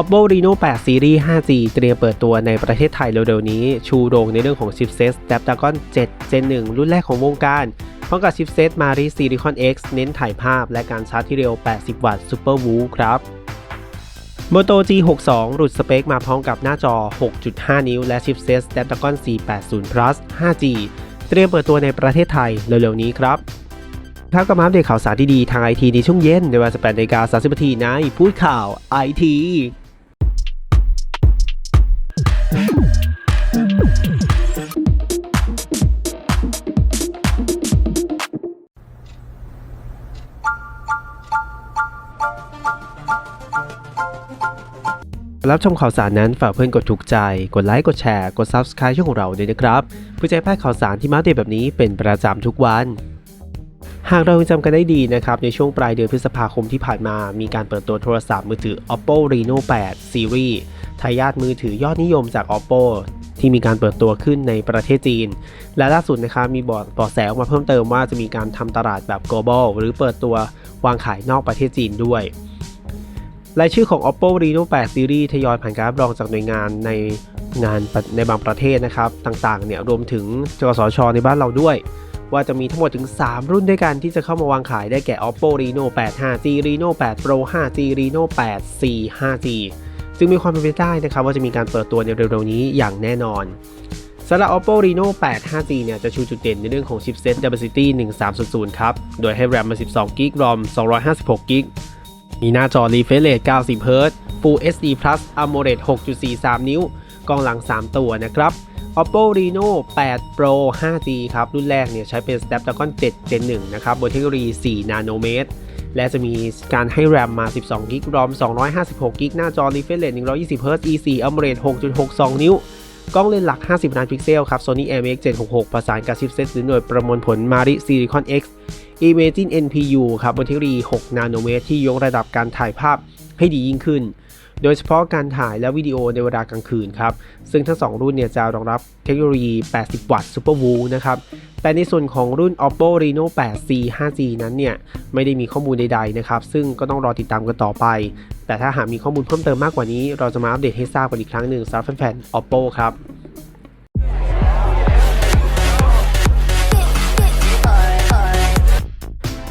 Oppo Reno 8 Series 5G เตรียมเปิดตัวในประเทศไทยเร็วๆนี้ ชูโรงในเรื่องของชิปเซต Snapdragon 7 Gen 1 รุ่นแรกของวงการพร้อมกับชิปเซต Mari Silicon X เน้นถ่ายภาพและการชาร์จที่เร็ว 80 วัตต์ Super w o o ครับ Moto G62 หลุดสเปคมาพร้อมกับหน้าจอ 6.5 นิ้ว และชิปเซต Snapdragon 480 Plus 5G เตรียมเปิดตัวในประเทศไทยเร็วๆนี้ครับครับก็มาอัปเดตข่าวสารที่ดีทางไอทีในช่วงเย็นในเวลา18นาฬิกา30นาทีในพูดข่าวไอที รับชมข่าวสารนั้นฝากเพื่อนกดถูกใจ กดไลค์ กดแชร์ กด Subscribe ช่องของเราด้วยนะครับเพื่อจะให้พลาดข่าวสารที่มาเดตแบบนี้เป็นประจำทุกวัน หากเรายังจำกันได้ดีนะครับ ในช่วงปลายเดือนพฤษภาคมที่ผ่านมา มีการเปิดตัวโทรศัพท์มือถือ Oppo Reno 8 Series ทายาทมือถือยอดนิยมจาก Oppo ที่มีการเปิดตัวขึ้นในประเทศจีน และล่าสุดนะครับมีบอเบาะแสออกมาเพิ่มเติมว่าจะมีการทำตลาดแบบ global หรือเปิดตัว วางขายนอกประเทศจีนด้วยรายชื่อของ Oppo Reno 8 Series ทยอยผ่านการรับรองจากหน่วยงานในงานในบางประเทศนะครับ ต่างๆ เนี่ยรวมถึงจกสชในบ้านเราด้วย ว่าจะมีทั้งหมดถึง 3 รุ่นด้วยกันที่จะเข้ามาวางขายได้แก่ Oppo Reno 8 5G Reno 8 Pro 5G Reno 8 C 5G ซึ่งมีความเป็นไปได้นะครับ ว่าจะมีการเปิดตัวในเร็วๆนี้อย่างแน่นอน สำหรับ Oppo Reno 8 5G เนี่ยจะชูจุดเด่นในเรื่องของชิปเซ็ต Dimensity 1300 ครับ โดยให้ RAM มา12 g b ROM 256 g b มีหน้าจอ refresh rate 90 Hz Full HD Plus AMOLED 6.43 นิ้ว กล้องหลัง 3 ตัวนะครับ Oppo Reno 8 Pro 5G ครับ รุ่นแรกเนี่ยใช้เป็น Snapdragon 7 Gen 1 นะครับ บนเทคโนโลยี 4 นาโนเมตร และจะมีการให้ RAM มา 12 g b ROM 256 g b หน้าจอ refresh rate 120 Hz E4 AMOLED 6.62 นิ้ว กล้องเลนส์หลัก 50 ล้านพิกเซลครับ Sony IMX 766 ประสานกับชิปเซ็ตหรือหน่วยประมวลผล Mari Silicon X Imagine NPU ครับบนเทคโนโลยี 6 นาโนเมตร ที่ยกระดับการถ่ายภาพให้ดียิ่งขึ้น โดยเฉพาะการถ่ายและวิดีโอในเวลากลางคืนครับ ซึ่งทั้ง 2 รุ่นเนี่ยจะรองรับเทคโนโลยี 80 วัตต์ Super w o o นะครับ แต่ในส่วนของรุ่น Oppo Reno 8 C 5G นั้นเนี่ย ไม่ได้มีข้อมูลใดๆนะครับ ซึ่งก็ต้องรอติดตามกันต่อไป แต่ถ้าหากมีข้อมูลเพิ่มเติมมากกว่านี้ เราจะมาอัปเดตให้ทราบกันอีกครั้งหนึ่งสำหรับแฟนๆ Oppo ครับ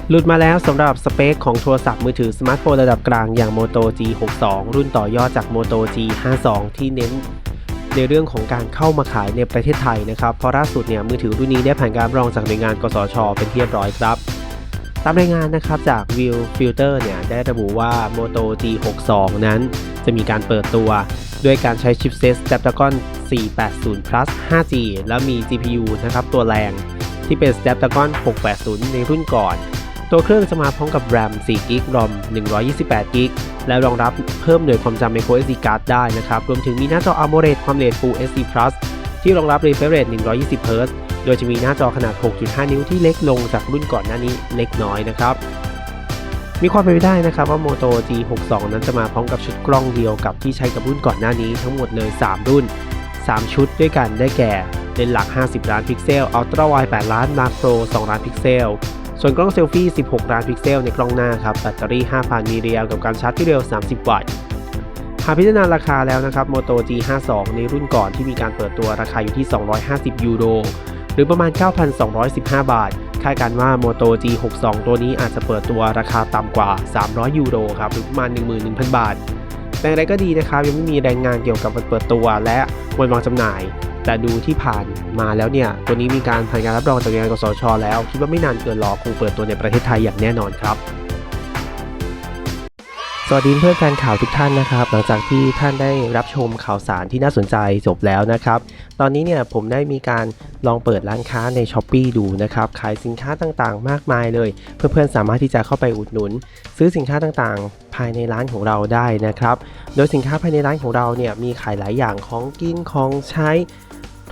หลุดมาแล้วสำหรับสเปคของโทรศัพท์มือถือสมาร์ทโฟนระดับกลางอย่าง Moto G62 รุ่นต่อยอดจาก Moto G52 ที่เน้น ในเรื่องของการเข้ามาขายในประเทศไทยนะครับเพราะล่าสุดเนี่ยมือถือรุ่นนี้ได้ผ่านการรองจากหน่วยงาน กสช เป็นที่เรียบร้อยครับตามรายงานนะครับจาก View Filter เนี่ยได้ระบุว่า Moto G62 นั้น จะมีการเปิดตัวด้วยการใช้ชิปเซต Snapdragon 480 Plus 5G แล้วมี GPU นะครับตัวแรงที่เป็น Snapdragon 680 ในรุ่นก่อน ตัวเครื่องจะมาพร้อมกับ RAM 4 g b ROM 128 g b และรองรับเพิ่มหน่วยความจำ microSD card ได้นะครับ รวมถึงมีหน้าจอ AMOLED ความเร็ว Full HD Plus ที่รองรับ refresh rate 120 Hz โดยจะมีหน้าจอขนาด 6.5 นิ้วที่เล็กลงจากรุ่นก่อนหน้านี้เล็กน้อยนะครับมีความเป็นไปได้นะครับว่า Moto G62 นั้นจะมาพร้อมกับชุดกล้องเดียวกับที่ใช้กับรุ่นก่อนหน้านี้ทั้งหมดเลย 3 รุ่น 3 ชุดด้วยกันได้แก่เลนส์หลัก 50 ล้านพิกเซล Ultra Wide 8ล้าน Macro 2ล้านพิกเซล ส่วนกล้องเซลฟี่ 16 ล้านพิกเซลในกล้องหน้าครับแบตเตอรี่ 5,000 มิลลิแอมป์กับการชาร์จที่เร็ว 30 วัตต์หากพิจารณาราคาแล้วนะครับ Moto G52 ในรุ่นก่อนที่มีการเปิดตัวราคาอยู่ที่ 250 ยูโร หรือประมาณ 9,215 บาท คาดการณ์ว่า Moto G62 ตัวนี้อาจจะเปิดตัวราคาต่ำกว่า 300 ยูโรครับ หรือประมาณ 11,000 บาทแต่อย่างไรก็ดีนะครับยังไม่มีรายงานเกี่ยวกับวันเปิดตัวและวันวางจำหน่าย แต่ดูที่ผ่านมาแล้วเนี่ย ตัวนี้มีการผ่านการรับรองจากหน่วยงานกสช แล้ว คิดว่าไม่นานเกินรอคงเปิดตัวในประเทศไทยอย่างแน่นอนครับสวัสดีเพื่อนแฟนข่าวทุกท่านนะครับ หลังจากที่ท่านได้รับชมข่าวสารที่น่าสนใจจบแล้วนะครับ ตอนนี้เนี่ยผมได้มีการลองเปิดร้านค้าใน s h อ p e e ดูนะครับขายสินค้าต่างๆ มากมายเลย เพื่อนๆสามารถที่จะเข้าไปอุดหนุน ซื้อสินค้าต่างๆ ภายในร้านของเราได้นะครับ โดยสินค้าภายในร้านของเราเนี่ยมีขายหลายอย่างของกินของใช้